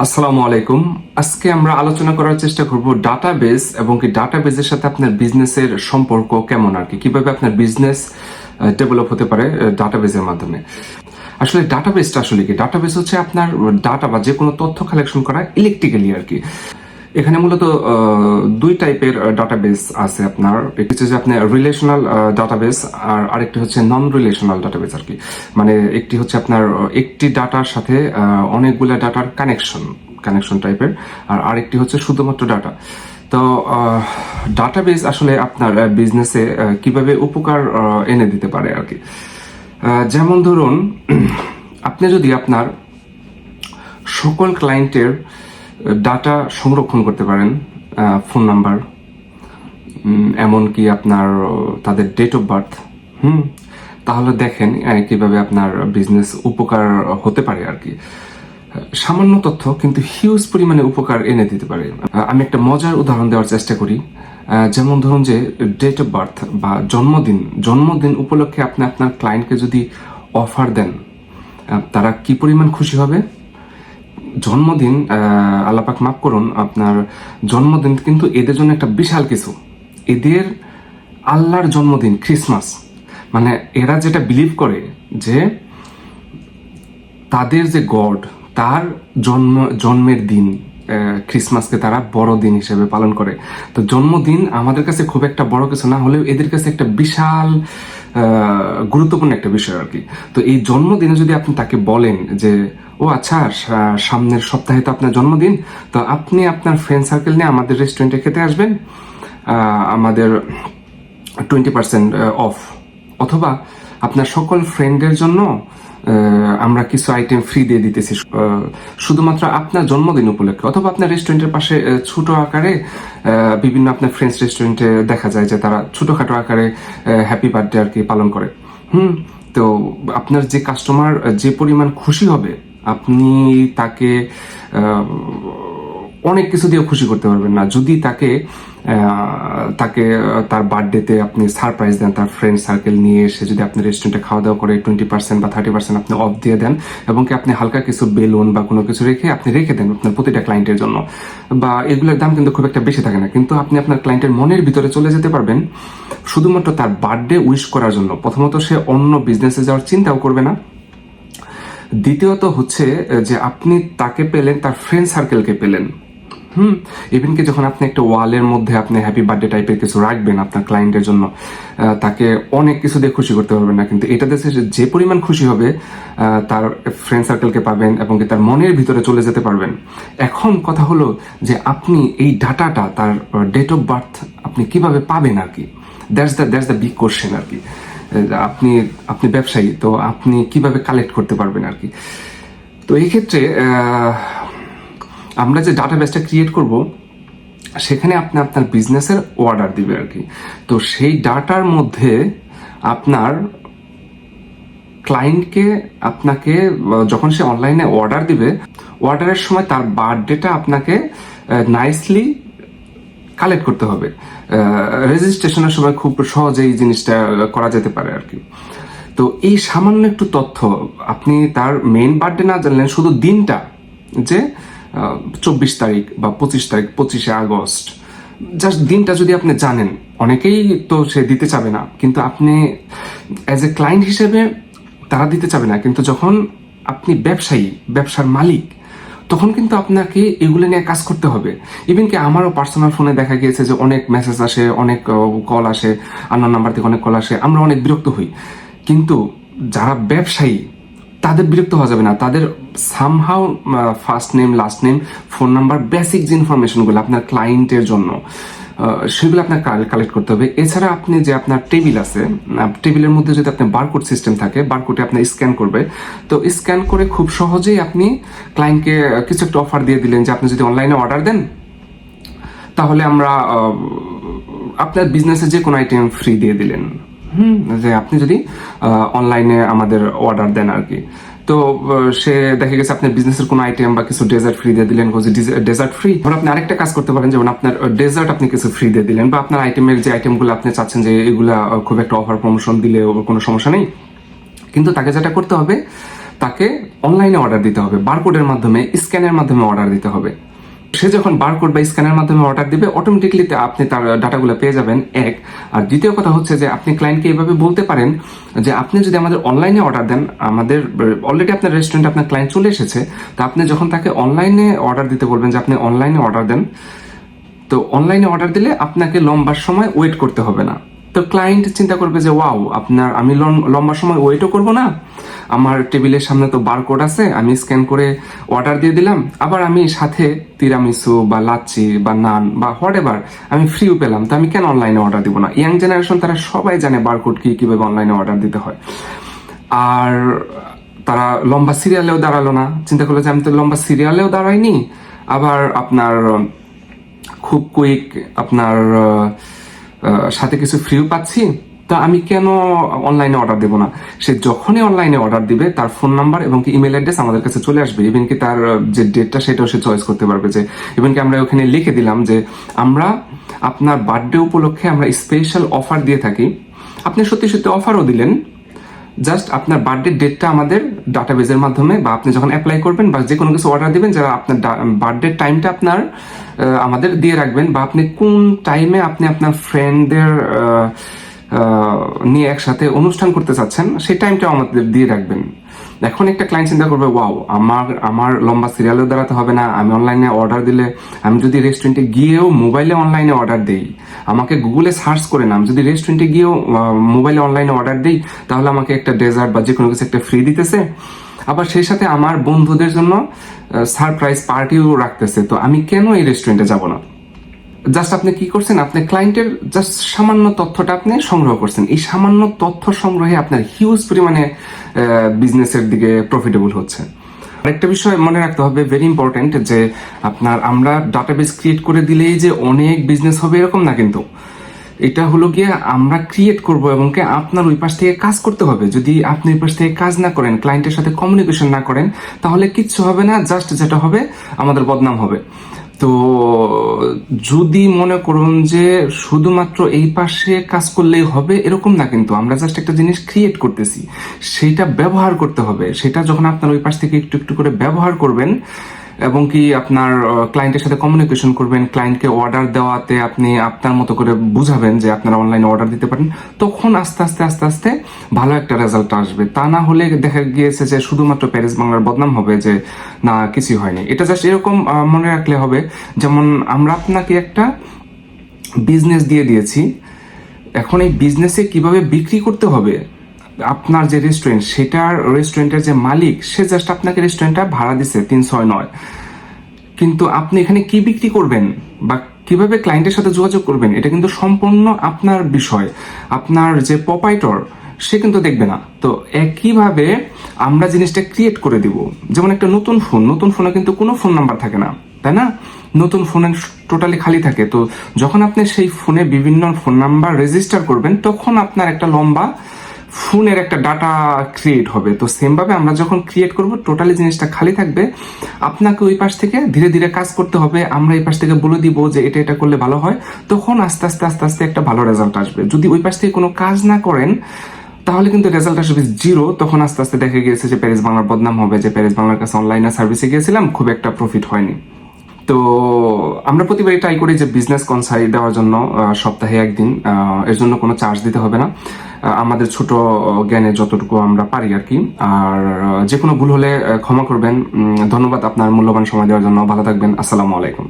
আসসালামু আলাইকুম। আজকে আমরা আলোচনা করার চেষ্টা করব ডাটাবেস এবং কি ডাটাবেসের সাথে আপনার বিজনেসের সম্পর্ক কেমন আর কি? কীভাবে আপনার বিজনেস ডেভেলপ হতে পারে ডাটাবেসের মাধ্যমে? আসলে ডাটাবেসটা আসলে কি? ডাটাবেস হচ্ছে আপনার ডাটা বা যে কোনো তথ্য কালেকশন করা ইলেকট্রিক্যালি আর কি। এখানে মূলত দুই টাইপের ডাটাবেস আছে আপনার। একটি হচ্ছে যে আপনার রিলেশনাল ডাটাবেস আর আরেকটি হচ্ছে নন রিলেশনাল ডাটাবেস আর কি। মানে একটি হচ্ছে আপনার একটি ডাটার সাথে অনেকগুলো ডাটার কানেকশন কানেকশন টাইপের আর আরেকটি হচ্ছে শুধুমাত্র ডাটা তো ডাটাবেস আসলে আপনার বিজনেসে কীভাবে উপকার এনে দিতে পারে আর কি। যেমন ধরুন, আপনি যদি আপনার সকল ক্লায়েন্টের ডাটা সংরক্ষণ করতে পারেন ফোন নাম্বার এমনকি আপনার তাদের ডেট অফ বার্থ হুম? তাহলে দেখেন কীভাবে আপনার বিজনেস উপকার হতে পারে আর কি। সামান্য তথ্য, কিন্তু হিউজ পরিমাণে উপকার এনে দিতে পারে। আমি একটা মজার উদাহরণ দেওয়ার চেষ্টা করি। যেমন ধরুন যে ডেট অফ বার্থ বা জন্মদিন জন্মদিন উপলক্ষে আপনি আপনার ক্লায়েন্টকে যদি অফার দেন তারা কি পরিমাণ খুশি হবে? জন্মদিন আল্লাপাক মাফ করুন, আপনার জন্মদিন কিন্তু এদের জন্য একটা বিশাল কিছু। এদের আল্লাহর জন্মদিন ক্রিসমাস মানে এরা যেটা বিলিভ করে যে তাদের যে গড তার জন্ম, জন্মের দিন ক্রিসমাসকে তারা বড় দিন হিসেবে পালন করে। তো জন্মদিন আমাদের কাছে খুব একটা বড় কিছু না, হলেও এদের কাছে একটা বিশাল গুরুত্বপূর্ণ একটা বিষয় আর কি। তো এই জন্মদিনে যদি আপনি তাকে বলেন যে ও আচ্ছা সামনের সপ্তাহে তো আপনার জন্মদিন, তো আপনি আপনার ফ্রেন্ড সার্কেল নিয়ে আমাদের রেস্টুরেন্টে খেতে আসবেন আমাদের টোয়েন্টি পার্সেন্ট অফ অথবা আপনার সকল ফ্রেন্ডের জন্য আমরা কিছু আইটেম ফ্রি দিয়ে দিতেছি। শুধুমাত্র আপনার জন্মদিন উপলক্ষে, অথবা আপনার রেস্টুরেন্টের পাশে ছোট আকারে বিভিন্ন আপনার ফ্রেন্ডস রেস্টুরেন্টে দেখা যায় যে তারা ছোটখাটো আকারে হ্যাপি বার্থডে আর কি পালন করে। হুম, তো আপনার যে কাস্টমার যে পরিমাণ খুশি হবে আপনি তাকে অনেক কিছু দিয়ে খুশি করতে পারবেন না। যদি তাকে তাকে তার বার্থডেতে আপনি সারপ্রাইজ দেন, তার ফ্রেন্ড সার্কেল নিয়ে এসে যদি আপনি রেস্টুরেন্টে খাওয়া দাওয়া করে টোয়েন্টি পার্সেন্ট বা থার্টি পার্সেন্ট আপনি অফ দিয়ে দেন, এবং কি আপনি হালকা কিছু বেলুন বা কোনো কিছু রেখে আপনি রেখে দেন আপনার প্রতিটা ক্লায়েন্টের জন্য, বা এগুলোর দাম কিন্তু খুব একটা বেশি থাকে না। কিন্তু আপনি আপনার ক্লায়েন্টের মনের ভিতরে চলে যেতে পারবেন, শুধুমাত্র তার বার্থডে উইশ করার জন্য। প্রথমত সে অন্য বিজনেসে যাওয়ার চিন্তাও করবে না। দ্বিতীয়ত হচ্ছে যে আপনি তাকে পেলেন, তার ফ্রেন্ড সার্কেলকে পেলেন। হুম? ইভেন কি যখন আপনি একটা ওয়ালের মধ্যে আপনি হ্যাপি বার্থডে টাইপের কিছু রাখবেন আপনার ক্লায়েন্টের জন্য তাকে অনেক কিছু দিয়ে খুশি করতে পারবেন না। কিন্তু এটাতে সে যে পরিমাণ খুশি হবে তার ফ্রেন্ড সার্কেলকে পাবেন এবং তার মনের ভিতরে চলে যেতে পারবেন। এখন কথা হলো যে আপনি এই ডাটাটা, তার ডেট অফ বার্থ আপনি কীভাবে পাবেন আর কি? That's the that's the big question আর কি। আপনি আপনি ব্যবসায়ী, তো আপনি কীভাবে কালেক্ট করতে পারবেন আর কি? তো এই ক্ষেত্রে আমরা যে ডাটাবেসটা ক্রিয়েট করব, সেখানে আপনি আপনার বিজনেসের অর্ডার দিবে আর কি। তো সেই ডাটার মধ্যে আপনার ক্লায়েন্টকে আপনাকে যখন সে অনলাইনে অর্ডার দিবে অর্ডারের সময় তার বার্থডেটা আপনাকে নাইসলি কালেক্ট করতে হবে। রেজিস্ট্রেশনের সময় খুব সহজেই জিনিসটা করা যেতে পারে আর কি। তো এই সামান্য একটু তথ্য, আপনি তার মেইন বার্থডে না জানলেন, শুধু দিনটা যে চব্বিশ তারিখ বা পঁচিশ তারিখ, পঁচিশে আগস্ট জাস্ট দিনটা যদি আপনি জানেন, অনেকেই তো সে দিতে চাবে না, কিন্তু আপনি অ্যাজ এ ক্লায়েন্ট হিসেবে তারা দিতে চাবে না, কিন্তু যখন আপনি ব্যবসায়ী, ব্যবসার মালিক তখন কিন্তু আপনাকে এগুলো নিয়ে কাজ করতে হবে। ইভেন কি আমারও পার্সোনাল ফোনে দেখা গিয়েছে যে অনেক মেসেজ আসে, অনেক কল আসে আন্নার নাম্বার থেকে অনেক কল আসে, আমরা অনেক বিরক্ত হই। কিন্তু যারা ব্যবসায়ী, তাদের বিরক্ত হওয়া যাবে না। তাদের somehow first name last name phone number basic যে ইনফরমেশনগুলো আপনার ক্লায়েন্টের জন্য। সেগুলো আপনার কালেক্ট করতে হবে। এছাড়া আপনি যে আপনার টেবিল আছে টেবিলের মধ্যে যদি আপনার বারকোড সিস্টেম থাকে বারকোডে আপনি স্ক্যান করবে। তো স্ক্যান করে খুব সহজেই আপনি ক্লায়েন্টকে কিছু একটা অফার দিয়ে দিলেন যে আপনি যদি অনলাইনে অর্ডার দেন তাহলে আমরা আপনার বিজনেসে যে কোনো আইটেম ফ্রি দিয়ে দিলেন। হুম। যে আপনি যদি অনলাইনে আমাদের অর্ডার দেন আর কি। তো সে দেখা গেছে আপনার বিজনেসের কোনো আইটেম বা কিছু ডেজার্ট ফ্রি দিয়ে দিলেন ডেজার্ট ফ্রি এবার আপনি আরেকটা কাজ করতে পারেন, যেমন আপনার ডেজার্ট আপনি কিছু ফ্রি দিয়ে দিলেন, বা আপনার আইটেমের যে আইটেমগুলো আপনি চাচ্ছেন যে এগুলা খুব একটা অফার প্রমোশন দিলে ওর কোনো সমস্যা নেই। কিন্তু তাকে যেটা করতে হবে, তাকে অনলাইনে অর্ডার দিতে হবে বারকোডের মাধ্যমে স্ক্যানের মাধ্যমে অর্ডার দিতে হবে। সে যখন বারকোড বা স্ক্যানের মাধ্যমে অর্ডার দিবে অটোমেটিকলি আপনি তার ডাটাগুলো পেয়ে যাবেন, এক। আর দ্বিতীয় কথা হচ্ছে যে, আপনি ক্লায়েন্টকে এইভাবে বলতে পারেন যে, আপনি যদি আমাদের অনলাইনে অর্ডার দেন, আমাদের অলরেডি আপনার রেস্টুরেন্টে আপনার ক্লায়েন্ট চলে এসেছে, তো আপনি যখন তাকে অনলাইনে অর্ডার দিতে বলবেন যে, আপনি অনলাইনে অর্ডার দেন, তো অনলাইনে অর্ডার দিলে আপনাকে লম্বা সময় ওয়েট করতে হবে না। তো ক্লায়েন্ট চিন্তা করবে যে ওয়াও আপনার, আমি লম- লম্বা সময় ওয়েটও করব না। আমার টেবিলের সামনে তো বারকোড আছে, আমি স্ক্যান করে অর্ডার দিয়ে দিলাম। আবার আমি সাথে তিরামিসু বা লাচ্ছি বা নান বা হোয়াট এভার আমি ফ্রিও পেলাম। তো আমি কেন অনলাইনে অর্ডার দিব না? ইয়াং জেনারেশন তারা সবাই জানে বারকোড কি, কীভাবে অনলাইনে অর্ডার দিতে হয়। আর তারা লম্বা সিরিয়ালেও দাঁড়াল না। চিন্তা করল যে, আমি তো লম্বা সিরিয়ালেও দাঁড়াইনি। আবার আপনার, খুব কুইক আপনার সাথে কিছু ফ্রিও পাচ্ছি। তা আমি কেন অনলাইনে অর্ডার দেবো না? সে যখনই অনলাইনে অর্ডার দিবে, তার ফোন নাম্বার এবং ইমেল অ্যাড্রেস আমাদের কাছে চলে আসবে। ইভেন কি তার যে ডেটটা সেটাও সে চয়েস করতে পারবে যে ইভেন কি আমরা ওখানে লিখে দিলাম যে, আমরা আপনার বার্থডে উপলক্ষে আমরা স্পেশাল অফার দিয়ে থাকি। আপনি সত্যি সত্যি অফারও দিলেন। জাস্ট আপনার বার্থডে ডেটটা আমাদের ডাটাবেজের মাধ্যমে বা আপনি যখন অ্যাপ্লাই করবেন বা যে কোনো কিছু অর্ডার দেবেন, যারা আপনার বার্থডে টাইমটা আপনার আমাদের দিয়ে রাখবেন বা আপনি কোন টাইমে আপনি আপনার ফ্রেন্ডদের নিয়ে একসাথে অনুষ্ঠান করতে চাচ্ছেন, সেই টাইমটাও আমাদের দিয়ে রাখবেন। এখন একটা ক্লায়েন্ট চিন্তা করবে ওয়াও আমার আমার লম্বা সিরিয়ালেও দাঁড়াতে হবে না, আমি অনলাইনে অর্ডার দিলে, আমি যদি রেস্টুরেন্টে গিয়েও মোবাইলে অনলাইনে অর্ডার দেই, আমাকে গুগলে সার্চ করে না, আমি যদি রেস্টুরেন্টে গিয়েও মোবাইলে অনলাইনে অর্ডার দিই, তাহলে আমাকে একটা ডেজার্ট বা যে কোনো কিছু একটা ফ্রি দিতেছে। আবার সেই সাথে আমার বন্ধুদের জন্য সারপ্রাইজ পার্টিও রাখতেছে। তো আমি কেন এই রেস্টুরেন্টে যাব না? জাস্ট আপনি কি করছেন? আপনি ক্লায়েন্টের জাস্ট সামান্য তথ্যটা আপনি সংগ্রহ করছেন। এই সামান্য তথ্য সংগ্রহে আপনার হিউজ পরিমাণে বিজনেসের দিকে প্রফিটেবল হচ্ছে। আরেকটা বিষয় মনে রাখতে হবে ভেরি ইম্পর্টেন্ট যে আপনার আমরা ডাটাবেস ক্রিয়েট করে দিলেই যে অনেক বিজনেস হবে এরকম না কিন্তু। এটা হলো গিয়ে আমরা ক্রিয়েট করব এবং কি আপনার ওই পাশ থেকে কাজ করতে হবে। যদি আপনি ওই পাশ থেকে কাজ না করেন ক্লায়েন্টের সাথে কমিউনিকেশন না করেন, তাহলে কিচ্ছু হবে না জাস্ট যেটা হবে, আমাদের বদনাম হবে। তো যদি মনে করুন যে শুধুমাত্র এই পাশে কাজ করলেই হবে, এরকম না কিন্তু। আমরা জাস্ট একটা জিনিস ক্রিয়েট করতেছি। সেটা ব্যবহার করতে হবে। সেটা যখন আপনার ওই পাশ থেকে একটু একটু করে ব্যবহার করবেন এবং কি আপনার ক্লায়েন্টের সাথে কমিউনিকেশন করবেন ক্লায়েন্টকে অর্ডার দেওয়াতে আপনি আপনার মতো করে বুঝাবেন যে আপনারা অনলাইনে অর্ডার দিতে পারেন, তখন আস্তে আস্তে আস্তে আস্তে ভালো একটা রেজাল্ট আসবে। তা না হলে দেখা গিয়েছে যে শুধুমাত্র প্যারিস বাংলার বদনাম হবে যে, না, কিছুই হয়নি। এটা জাস্ট এরকম মনে রাখলে হবে। যেমন আমরা আপনাকে একটা বিজনেস দিয়ে দিয়েছি। এখন এই বিজনেসে কীভাবে বিক্রি করতে হবে আপনার যে রেস্টুরেন্ট সেটার রেস্টুরেন্টের যে মালিক, সে জাস্ট আপনাকে রেস্টুরেন্টটা ভাড়া দিছে তিন ছয় নয়। কিন্তু আপনি এখানে কি বিক্রি করবেন বা কীভাবে ক্লায়েন্টের সাথে যোগাযোগ করবেন, এটা কিন্তু সম্পূর্ণ আপনার বিষয়। আপনার যে প্রপাইটর সে কিন্তু দেখবে না। তো একইভাবে আমরা জিনিসটা ক্রিয়েট করে দিব। যেমন একটা নতুন ফোন নতুন ফোনে কিন্তু কোনো ফোন নাম্বার থাকে না, তাই না? নতুন ফোনে টোটালি খালি থাকে। তো যখন আপনি সেই ফোনে বিভিন্ন ফোন নাম্বার রেজিস্টার করবেন, তখন আপনার একটা লম্বা ফোনের একটা ডাটা ক্রিয়েট হবে। তো সেম ভাবে আমরা যখন ক্রিয়েট করব টোটালি জিনিসটা খালি থাকবে। আপনাকে ওই পাশ থেকে ধীরে ধীরে কাজ করতে হবে। আমরা এই পাশ থেকে বলে দিব যে এটা এটা করলে ভালো হয়। তখন আস্তে আস্তে আস্তে আস্তে একটা ভালো রেজাল্ট আসবে। যদি ওই পাশ থেকে কোনো কাজ না করেন, তাহলে কিন্তু রেজাল্ট আসবে জিরো তখন আস্তে আস্তে দেখা গিয়েছে যে প্যারিস বাংলার বদনাম হবে, যে প্যারিস বাংলার কাছে অনলাইনে সার্ভিসে গিয়েছিলাম, খুব একটা প্রফিট হয়নি। তো আমরা প্রতিবারই ট্রাই করি যে বিজনেস কনসাই দেওয়ার জন্য সপ্তাহে একদিন এর জন্য কোনো চার্জ দিতে হবে না। আমাদের ছোট জ্ঞানে যতটুকু আমরা পারি আর কি। আর যে কোনো ভুল হলে ক্ষমা করবেন। ধন্যবাদ আপনার মূল্যবান সময় দেওয়ার জন্য। ভালো থাকবেন। আসসালামু আলাইকুম।